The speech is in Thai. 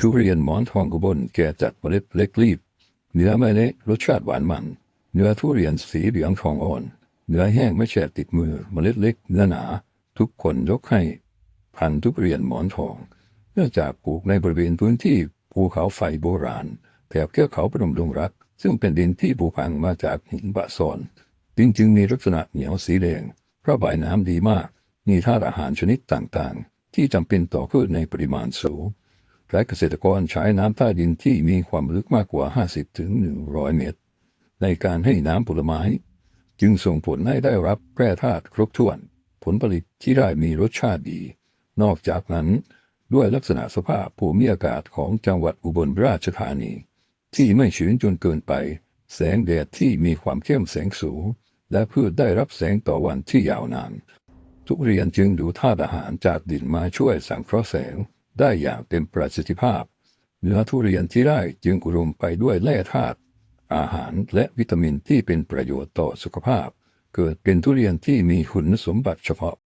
ทุเรียนหมอนทองอุบลแก่จัดเมล็ดเล็กรีบ เนื้อไม่เละรสชาติหวานมัน เนื้อทุเรียนสีเหลืองทองอ่อน เนื้อแห้งไม่แฉะติดมือเมล็ดเล็กเนื้อหนา ทุกคนยกให้ พันทุเรียนหมอนทอง เนื่องจากปลูกในบริเวณพื้นที่ภูเขาไฟโบราณแถบเทือกเขาพนมดงรัก ซึ่งเป็นดินที่ผุพังมาจากหินบะซอนดินจึงมีลักษณะเหนียวสีแดงเพราะใบน้ำดีมาก มีธาตุอาหารชนิดต่างๆ ที่จำเป็นต่อพืชในปริมาณสูง และเกษตรกรใช้น้ำใต้ดินที่มีความลึกมากกว่า 50 ถึง 100 เมตร ในการให้น้ำผลไม้ จึงส่งผลให้ได้รับแร่ธาตุครบถ้วน ผลผลิตที่ได้มีรสชาติดี นอกจากนั้นด้วยลักษณะสภาพภูมิอากาศของจังหวัดอุบลราชธานี ที่ไม่ชื้นจนเกินไป แสงแดดที่มีความเข้มแสงสูง และพืชได้รับแสงต่อวันที่ยาวนาน ทุเรียนจึงดูธาตุอาหารจากดินมาช่วยสังเคราะห์แสง ได้อย่างเต็มประสิทธิภาพ เนื้อทุเรียนที่ได้จึงอุดมไปด้วยแร่ธาตุอาหารและวิตามินที่เป็นประโยชน์ต่อสุขภาพ เกิดเป็นทุเรียนที่มีคุณสมบัติเฉพาะ